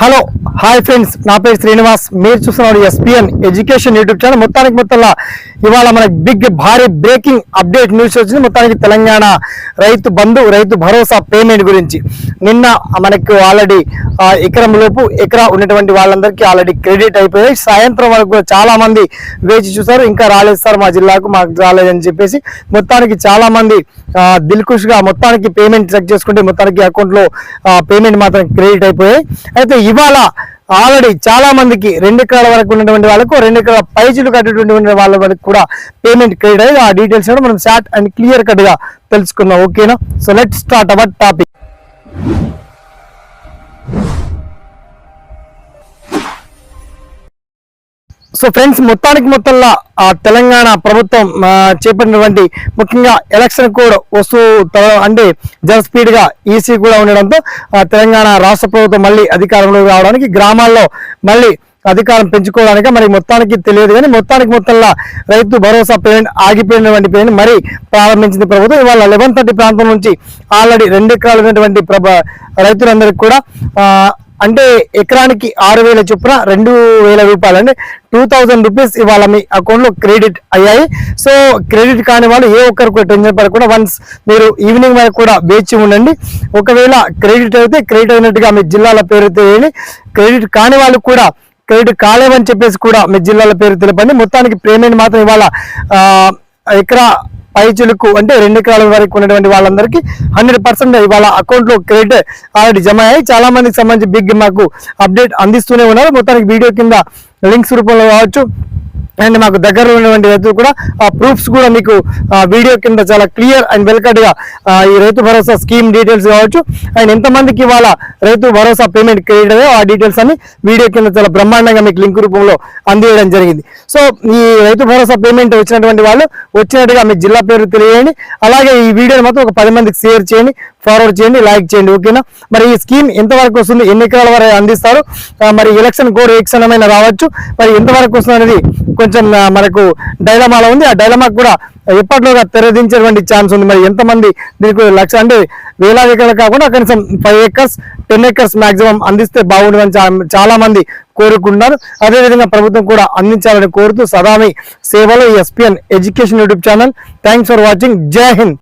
Hello hi friends. నా పేరు శ్రీనివాస్. మీరు చూస్తున్నారు ఎస్పీఎన్ ఎడ్యుకేషన్ యూట్యూబ్ ఛానల్. మొత్తానికి మొత్తంలో ఇవాళ మనకి బిగ్ భారీ బ్రేకింగ్ అప్డేట్ న్యూస్ వచ్చింది. మొత్తానికి తెలంగాణ రైతు బంధు రైతు భరోసా పేమెంట్ గురించి. నిన్న మనకు ఆల్రెడీ ఎకరం లోపు ఎకరా ఉన్నటువంటి వాళ్ళందరికీ ఆల్రెడీ క్రెడిట్ అయిపోయాయి. సాయంత్రం వరకు కూడా చాలా మంది వేచి చూసారు ఇంకా రాలేదు సార్ మా జిల్లాకు మాకు రాలేదని చెప్పేసి. మొత్తానికి చాలా మంది మొత్తానికి పేమెంట్ చెక్ చేసుకుంటే మొత్తానికి అకౌంట్లో పేమెంట్ మాత్రం క్రెడిట్ అయిపోయాయి. అయితే ఇవాళ ఆల్రెడీ చాలా మందికి రెండు ఎకరాల వరకు ఉన్నటువంటి వాళ్ళకు రెండు ఎకరాల పైచులు కట్టేటువంటి వాళ్ళ వరకు కూడా పేమెంట్ క్రెడిట్ అయ్యి ఆ డీటెయిల్స్ కూడా మనం షార్ట్ అండ్ క్లియర్ కట్గా తెలుసుకుందాం. ఓకేనా so let start our topic so friends మొత్తానికి మొత్తంలో ఆ తెలంగాణ ప్రభుత్వం చేపట్టినటువంటి ముఖ్యంగా ఎలక్షన్ కోడ్ వస్తూ అంటే జన స్పీడ్గా ఈసీ కూడా ఉండడంతో తెలంగాణ రాష్ట్ర ప్రభుత్వం మళ్ళీ అధికారంలోకి రావడానికి గ్రామాల్లో మళ్ళీ అధికారం పెంచుకోవడానికి మరి మొత్తానికి తెలియదు కానీ మొత్తానికి మొత్తంలో రైతు భరోసా పేమెంట్ ఆగిపోయినటువంటి పేమెంట్ మరి ప్రారంభించింది ప్రభుత్వం. ఇవాళ లెవెన్ థర్టీ ప్రాంతం నుంచి ఆల్రెడీ రెండు ఎకరాలు ఉన్నటువంటి ప్రభ రైతులందరికీ కూడా అంటే ఎకరానికి ఆరు వేల చొప్పున రెండు వేల రూపాయలు. అంటే టూ థౌజండ్ రూపీస్ ఇవాళ మీ అకౌంట్లో క్రెడిట్ అయ్యాయి. సో క్రెడిట్ కాని వాళ్ళు ఏ ఒక్కరికి టెన్షన్ పడకుండా వన్స్ మీరు ఈవినింగ్ వరకు కూడా వేచి ఉండండి. ఒకవేళ క్రెడిట్ అయితే క్రెడిట్ అయినట్టుగా మీ జిల్లాల పేరు తెలియని క్రెడిట్ కాని వాళ్ళు కూడా క్రెడిట్ కాలేవని చెప్పేసి కూడా మీ జిల్లాల పేరు తెలపండి మొత్తానికి పేమెంట్ మాత్రం ఇవాళ ఎకరా పై చిలుకు అంటే రెండు ఎకరాల వరకు ఉన్నటువంటి వాళ్ళందరికీ హండ్రెడ్ పర్సెంట్ ఇవాళ అకౌంట్లో క్రెడిట్ ఆల్రెడీ జమ అయ్యాయి. చాలా మందికి సంబంధించి బిగ్ మాకు అప్డేట్ అందిస్తూనే ఉన్నారు. మొత్తానికి వీడియో కింద లింక్స్ రూపంలో కావచ్చు అండ్ మాకు దగ్గరలో ఉన్నటువంటి రైతులు కూడా ఆ ప్రూఫ్స్ కూడా మీకు వీడియో కింద చాలా క్లియర్ అండ్ వెల్కట్గా ఈ రైతు భరోసా స్కీమ్ డీటెయిల్స్ కావచ్చు. అండ్ ఎంతమందికి ఇవాళ రైతు భరోసా పేమెంట్ క్రెడిట్ అయ్యో ఆ డీటెయిల్స్ అన్ని వీడియో కింద చాలా బ్రహ్మాండంగా మీకు లింక్ రూపంలో అందివేయడం జరిగింది. సో ఈ రైతు భరోసా పేమెంట్ వచ్చినటువంటి వాళ్ళు వచ్చినట్టుగా మీ జిల్లా పేరు తెలియజేయండి. అలాగే ఈ వీడియోని మాత్రం ఒక పది మందికి షేర్ చేయండి. ఫార్వర్డ్ చేయండి లైక్ చేయండి ఓకేనా మరి ఈ స్కీమ్ ఎంతవరకు వస్తుంది ఎన్ని ఎకరాల వరకు అందిస్తారు? మరి ఎలక్షన్ కోడ్ ఏ క్షణమైన రావచ్చు. మరి ఎంతవరకు వస్తుంది అనేది కొంచెం మనకు డైలమాలో ఉంది. ఆ డైలమాకు కూడా ఎప్పట్లోగా తెరదించేటువంటి ఛాన్స్ ఉంది. మరి ఎంతమంది దీనికి లక్ష అంటే వేలాది ఎకరాలు కాకుండా కనీసం five acres ten acres maximum అందిస్తే బాగుండదని చాలా మంది కోరుకుంటున్నారు. అదేవిధంగా ప్రభుత్వం కూడా అందించాలని కోరుతూ సదామి సేవలో SPN education YouTube channel thanks for watching Jai Hind